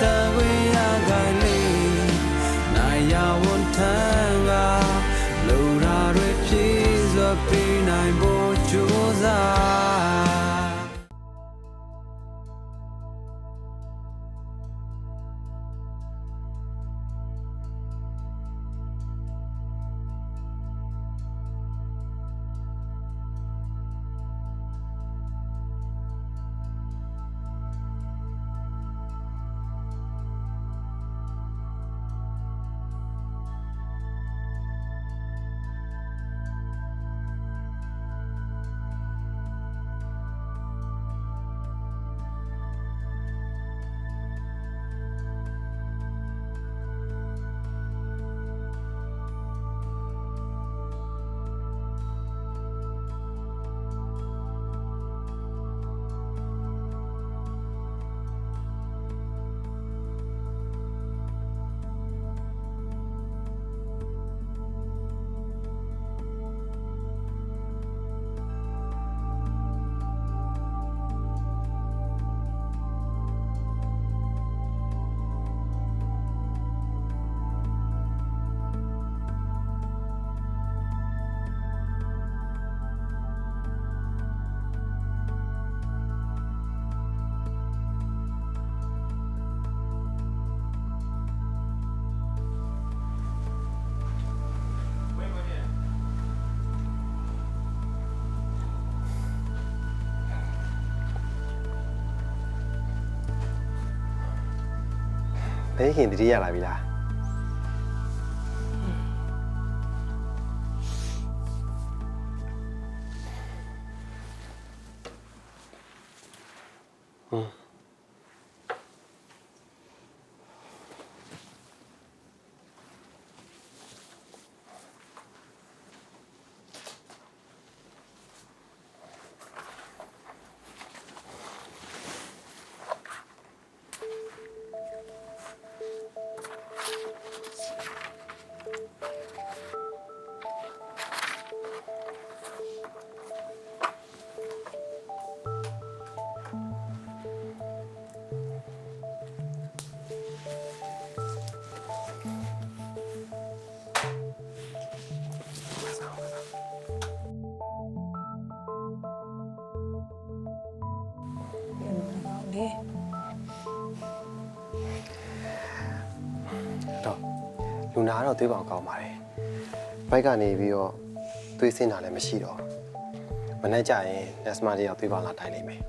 တ ဘယ်ခင်တတိရလာပြီလားလေ နာကတော့သွေးပေါင်ကောင်းပါတယ်ဘိုက်ကနေပြီးတော့သွေးဆင်းတာလည်းမရှိတော့မနေ့ကျရင်နက်စမာတယောက်သွေးပေါင်လာတိုင်းလိမ့်မယ်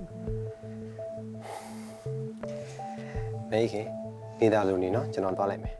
ဘယ်ခင်နေသားလူနေနော်ကျွန်တော်သွားလိုက်မယ်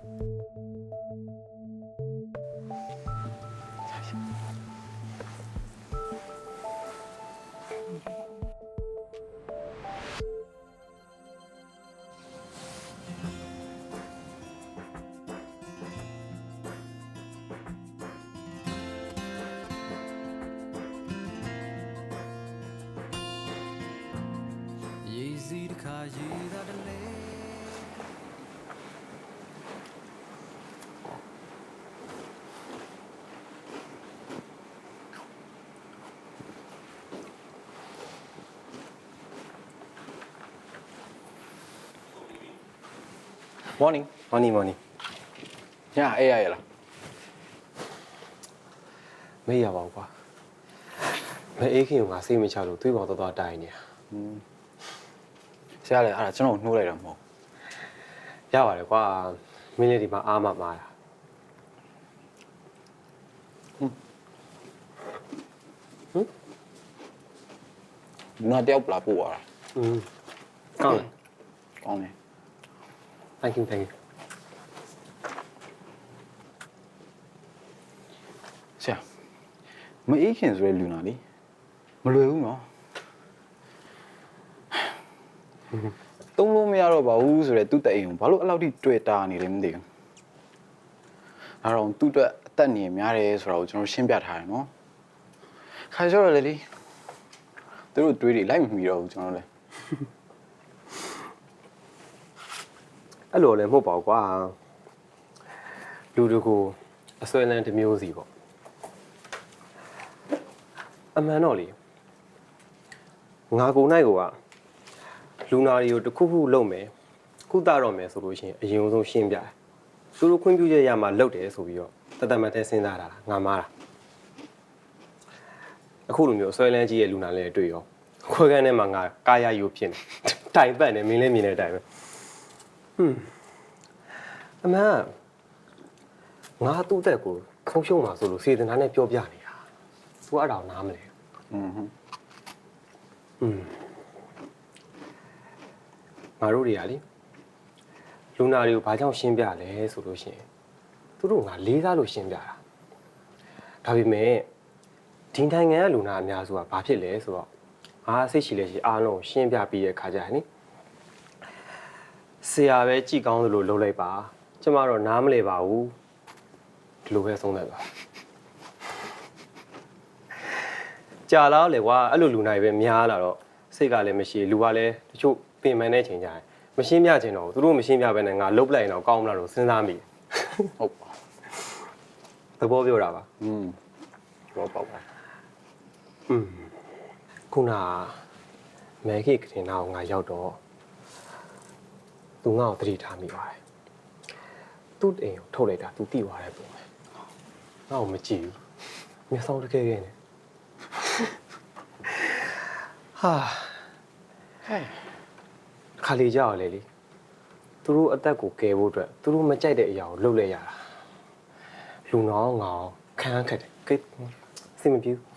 morning မော်နီမော်နီညအေးရရလားမေးရပါဘူးကွာမအေးခင်ကငါစိတ်မချလို့သွေးပေါင်တော်တော်တိုင်နေတာဆရာလည်းအဲ့ဒါကျွန်တော်နှိုးလိုက်တာမဟုတ်ရပါတယ်ကွာမင်းလေးဒီမှာအားမမာတာဘူးငါတယောက်ပလာပို့ရတာอืมကောင်းတယ်ကောင်းတယ် thank you thank you ဆရာမအေးခင်ဆိုတဲ့လူနာလေမလွယ်ဘူးနော်တုံးလို့မရတော့ပါဘူးဆိုတော့သူ့တဲ့အိမ်ကိုဘာလို့အဲ့လောက်ထိတွေ့တာနေလဲမသိဘူးအဲ့တော့သူ့အတွက်အသက်နေများတယ်ဆိုတော့ကျွန်တော်ရှင်းပြထားတယ်နော်ခါကျတော့လေလေသူတို့တွေးတွေလိုက်မမီတော့ဘူးကျွန်တော်လည်း အဲ့လိုလည်းမဟုတ်ပါဘူးကွာလူတို့ကိုအစွဲလန်းတစ်မျိုးစီပေါ့အမှန်တော့လေငါကိုနိုင်ကိုကလူနာတွေကိုတစ်ခုခုလုပ်မယ်ကုသတော့မယ်ဆိုလို့ရှိရင်အရင်ဆုံးရှင်းပြတယ်သူတို့ခွင့်ပြုချက်ရမှလုပ်တယ်ဆိုပြီးတော့တသက်မတဲ့စဉ်းစားတာလားငါမားတာအခုလိုမျိုးဆွဲလန်းကြီးရဲ့လူနာလေးတွေ့ရောခွဲကန်းထဲမှာငါကာယယူဖြစ်နေတိုင်ပတ်နေမင်းလည်းမြင်တဲ့အတိုင်းပဲ ဟွန်းအမန်ငါသူ့အသက်ကိုဆုံးရှုံးမှာဆိုလို့စေတနာနဲ့ပြောပြနေတာသူအဲ့ဒါကိုနားမလဲ อืมဟွန်း อืมငါတို့တွေကလေလူနာတွေကိုဘာကြောင့်ရှင်းပြလဲဆိုလို့ရှိရင်သူတို့ငါလေးစားလို့ရှင်းပြတာဒါပေမဲ့ဒီနိုင်ငံကလူနာအများစုကဘာဖြစ်လဲဆိုတော့ငါစိတ်ရှိလဲရှိအားလုံးကိုရှင်းပြပြီးတဲ့ခါကျရင်နိ ဆရာပဲကြည်ကောင်းသလိုလုပ်လိုက်ပါကျမတော့နားမလဲပါဘူးဒီလိုပဲဆုံးသက်ပါကြာလာတော့လေကွာအဲ့လိုလူနာတွေပဲများလာတော့စိတ်ကလည်းမရှိလူကလည်းတချို့ပင်ပန်းတဲ့ချိန်ကြရင်မရှင်းပြချင်တော့ဘူးသူတို့မရှင်းပြဘဲနဲ့ငါလုတ်လိုက်ရင်တော့ကောင်းမလားလို့စဉ်းစားမိတယ် ဟုတ်ပါ သဘောပြောတာပါ อืมတော့ပေါ့ပါ อืมခုနမဲခိကတင်နာကိုငါရောက်တော့ သူငါ့ကိုတတိထားမိပါတယ်သူ့အိမ်ကိုထုတ်လိုက်တာသူတိသွားတယ်ပုံပဲငါ့ကိုမကြည့်ဘူးမျက်စောင်းတစ်ခဲခဲနဲ့ဟာဟဲ့ခါလီကြောက်လေလေသူတို့အသက်ကိုကယ်ဖို့အတွက်သူတို့မကြိုက်တဲ့အရာကိုလုပ်လိုက်ရတာလူနောင်းငောင်းခန်းခက်တယ်ကိစိတ်မပြေဘူး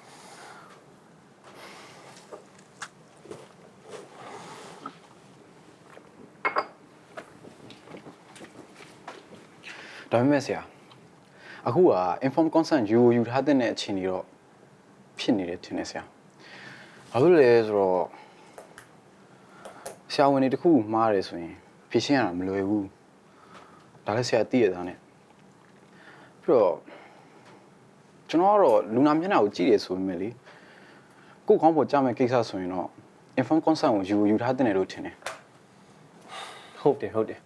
ဒါပေမဲ့ဆရာအခုက inform consent ယူယူထားတဲ့အခြေအနေတော့ဖြစ်နေတယ်ထင်တယ်ဆရာဘာလို့လဲဆိုတော့ဆရာဝန်တွေတခုမှားတယ်ဆိုရင်ဖြေရှင်းရတာမလွယ်ဘူးဒါလည်းဆရာသိရတာ ਨੇ ပြီးတော့ကျွန်တော်ကတော့လူနာမျက်နှာကိုကြည့်တယ်ဆိုပေမဲ့လေကိုယ့်ကောင်းပေါ်ကြားမဲ့ကိစ္စဆိုရင်တော့ inform consent ကိုယူယူထားတဲ့တယ်လို့ထင်တယ်ဟုတ်တယ်ဟုတ်တယ်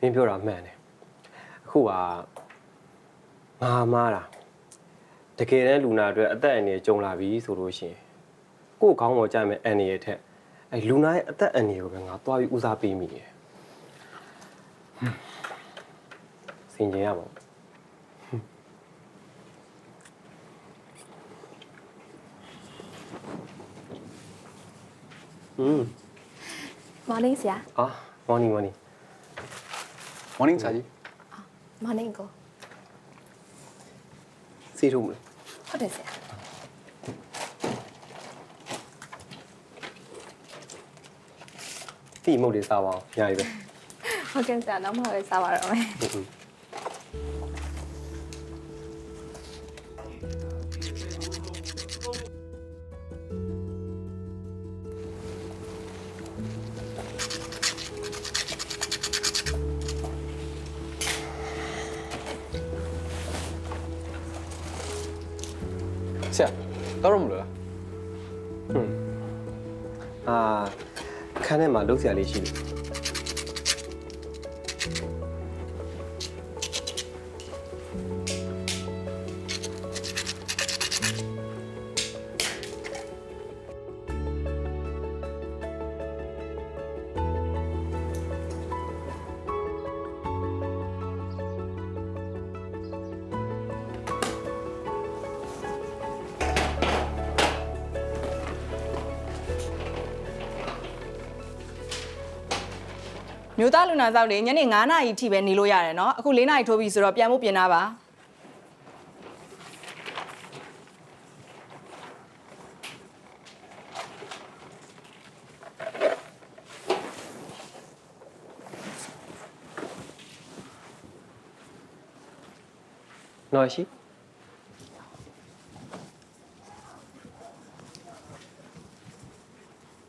မင်းပြောတာမှန်တယ်အ ခုကငါမားတာတကယ်တမ်းလူနာအတွက်အသက်အန္တရာယ်ကြုံလာပြီဆိုလို့ရှိရင်ကိုယ့်ခေါင်းပေါ်ကြမယ်အန္တရာယ်ထက်အဲလူနာရဲ့အသက်အန္တရာယ်ကိုပဲငါတွားပြီးဦးစားပေးမိတယ်ဟွန်းစင်ကြင်ရပါဘူးဟွန်း morning ဆရာ အာ morning morning morning ဆရာကြီး morning ကိုစီးထုံးမလို့ဟုတ်တယ်ဆရာတိမုတ်တွေစားပါအောင်ညာရီပဲဟုတ်ကဲ့ဆရာနောက်မှပဲစားပါတော့မယ်ဟုတ်ဟုတ် ဆရာတော့မလို့လားအာခန်းထဲမှာလှုပ်ရှားလေးရှိတယ် မြို့သားလူနာစောက်တွေညနေ9နာရီထိပဲနေလို့ရတယ်နော်အခု4နာရီထိုးပြီဆိုတော့ပြန်ဖို့ပြင်တာပါနော်ရှိ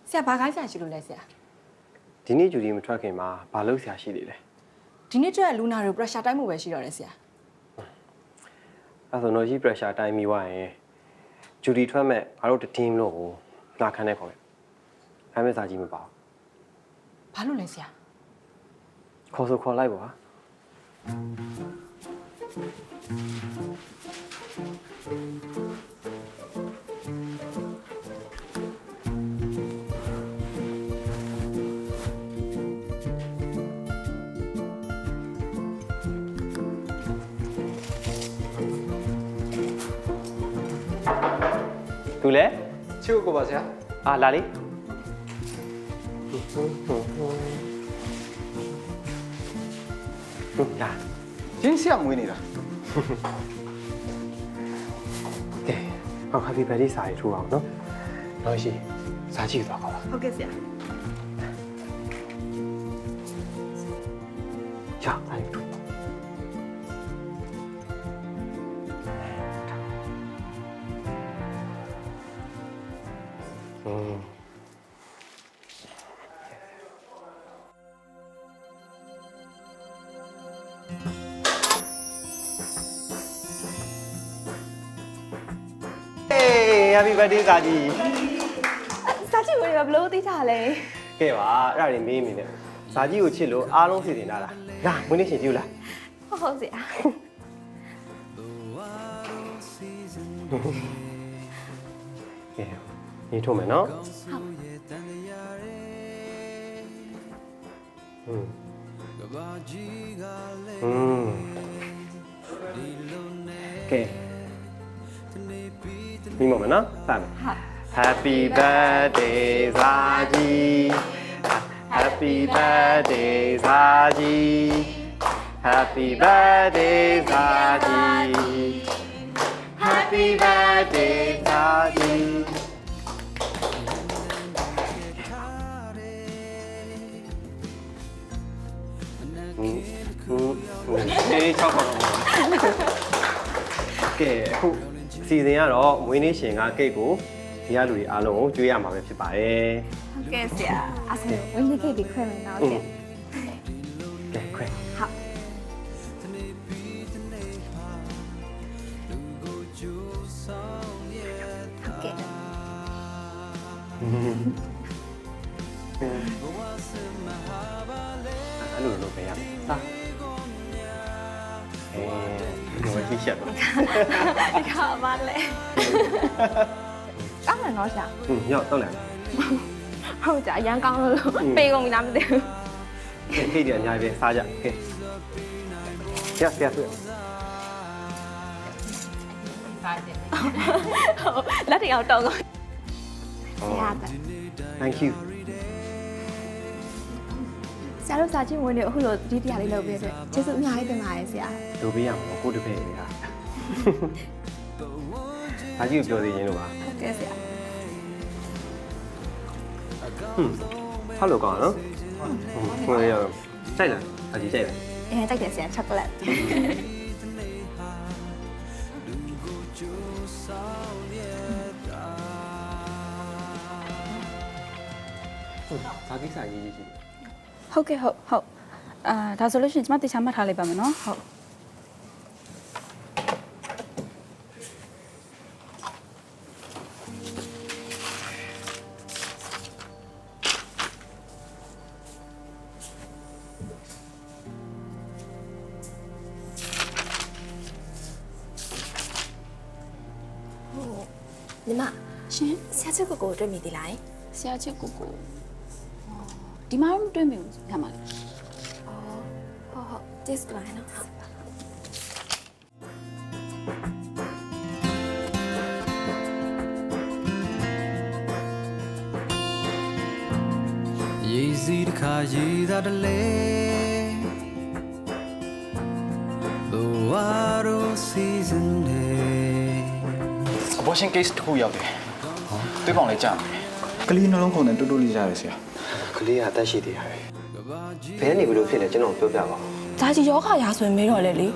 ဆရာဘာခိုင်းဆရာရှိလို့လဲဆရာ ဒီနေ့ဂျူဒီမထွက်ခင်မှာဘာလှုပ်ရှားရှိသေးလဲဒီနေ့ကျက်လူနာတွေ pressure တိုင်းမှုပဲရှိတော့တယ်ဆရာအဲဆိုနော်ရှိ pressure တိုင်းပြီးွားရင်ဂျူဒီထွက်မဲ့ငါတို့တစ် team လို့ကိုလာခန်းနဲ့ခေါ်တယ်အဲမဲ့စာကြီးမပါဘူးဘာလို့လဲဆရာခေါ်ဆိုခေါ်လိုက်ပါ သူလဲချစ်ကိုပါဆရာအာလာလေဟုတ်လာရင်းဆရာမွေးနေတာကဲဟော happy birthday စာရေးထိုးအောင်နော်နောက်ရှိစာကြည့်သွားပါလားဟုတ်ကဲ့ဆရာရ Hey，Happy Birthday，Saji。Saji，我也不知道了。你查嘞？哥，我拉你咪咪的，Saji 又去喽，阿龙去哪了？那明天先走了。不好意思啊。嗯。 နေထုံးမယ်နော်อืมอืมကဲမိမမနော်စမယ် ဟုတ် Happy birthday စာကြီး Happy birthday စာကြီး Happy birthday စာကြီး Happy birthday အေး6ခေါက်တော့ကဲအခုအစီအစဉ်ကတော့မွေးနေ့ရှင်ကကိတ်ကိုဒီကလူတွေအားလုံးကိုကျွေးရမှာပဲဖြစ်ပါတယ်ဟုတ်ကဲ့ဆရာအဆင်ဝင်နေခဲ့ဒီခွဲမယ်နော်ဆရာကဲခွဲဟုတ်ဟုတ်ကဲ့အဲ့လိုလုပ်ပေးရမယ်စာ အေးဘယ်လိုရှိချက်တော့ဒီခါမလဲကောင်းတယ်နော်ဆရာอืมရောက်တော့လဲဟုတ်ကြအရန်ကောင်းလို့ပေးကုန်ပြီလားမသိဘူးကဲခိတ်တယ်အများကြီးပဲစားကြကဲရရရဟုတ်လက်တွေအောင်တောင်းကုန်ဆရာက Thank you ဆရာတို့စာချင်းဝင်နေအခုလိုဒီတရားလေးလုပ်ပေးတဲ့ကျေးဇူးအများကြီးတင်ပါတယ်ဆရာလိုပေးရမှာကိုတစ်ဖက်ရတာအားကြီးကိုပြောသေးခြင်းလို့ပါဟုတ်ကဲ့ဆရာဟွန်းဟယ်လိုကောင်နော်ဟိုရစိုက်လားအကြီးစိုက်လားအဲတိုက်တယ်ဆရာချောကလက်ဇာတိစာရေးရေးရှိတယ်ဟုတ်ကဲ့ဟုတ်ဟုတ်အာဒါဆိုလို့ရှိရင်ကျမတေချာ မှတ်ထားလိုက်ပါမယ်နော်ဟုတ်ညီမရှင်ဆရာချစ်ကိုကိုတွေ့မိသေးလားဆရာချစ်ကိုကို ဒီမှာတော့မတွေ့မိဘူးညမလေးဟုတ်ဟုတ်ကျေးဇူးတင်ပါတယ်နော် ရေစီးတစ်ခါရေသာတလဲဘဝရောစီဇန်လေ abortion case တစ်ခုရောက်တယ်ဟောတွေးပေါင်လေးကြာမယ်ကလေးနှလုံးခုန်နဲ့တူတူလေးကြားရဆရာက လေးကအသက်ရှိသေးတယ်ဘယ်ကနေဘလို့ဖြစ်လဲကျွန်တော်ပြောပြပါဦးဒါကြီးယောဂရာဆိုရင်မေးတော့လေလေ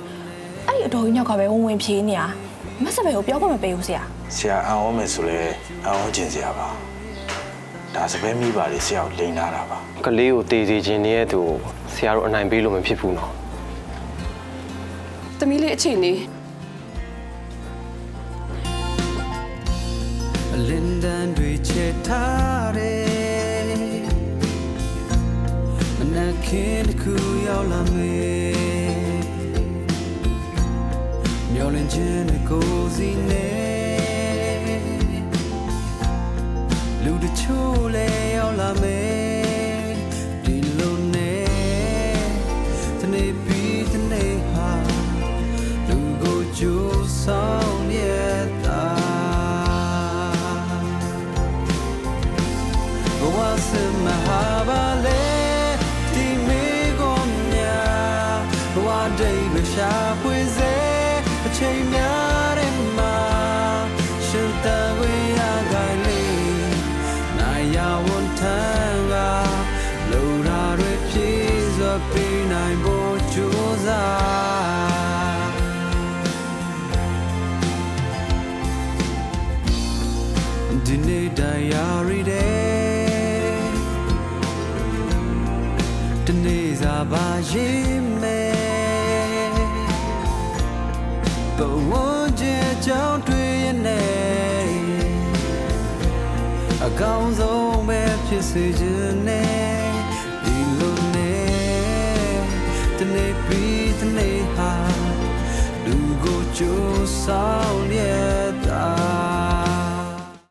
အဲ့ဒီအတော်ကြီးညောက်ကပဲဝင်ဝင်ဖြေးနေတာမဆက်ပဲကိုပြောခွင့်မပေးဘူးဆရာဆရာအံ့ဩမယ်ဆိုလဲအံ့ဩခြင်းဆရာပါဒါစပယ်မိပါလေဆရာကိုလိန်လာတာပါကလေးကိုတေးစီခြင်းနဲ့သူဆရာတို့အနိုင်ပေးလို့မဖြစ်ဘူးနော်သမီးလေးအချိန်လေးအလင်းတန်းတွေချက်ထားတယ် နာခင်းတစ်ခုရောက်လာမယ်မျောလင်းခြင်းနဲ့ကိုယ်စီနဲ့လူတချို့လည်းရောက်လာမယ်ဒီလိုနဲ့တနေ့ပြီးတနေ့ဟာလူကိုကြိုးဆော ဒီနေ့တရားရီတဲ့ဒီနေ့စားပါရင်မဲဘဝကျကြောင်းတွေ့ရနေအကောင်းဆုံးပဲဖြစ်စေခြင်းနဲ့ဒီလိုနဲ့ဒီနေ့ပြီးဒီနေ့ဟာလူကိုကြိုးဆောင်ရဲ့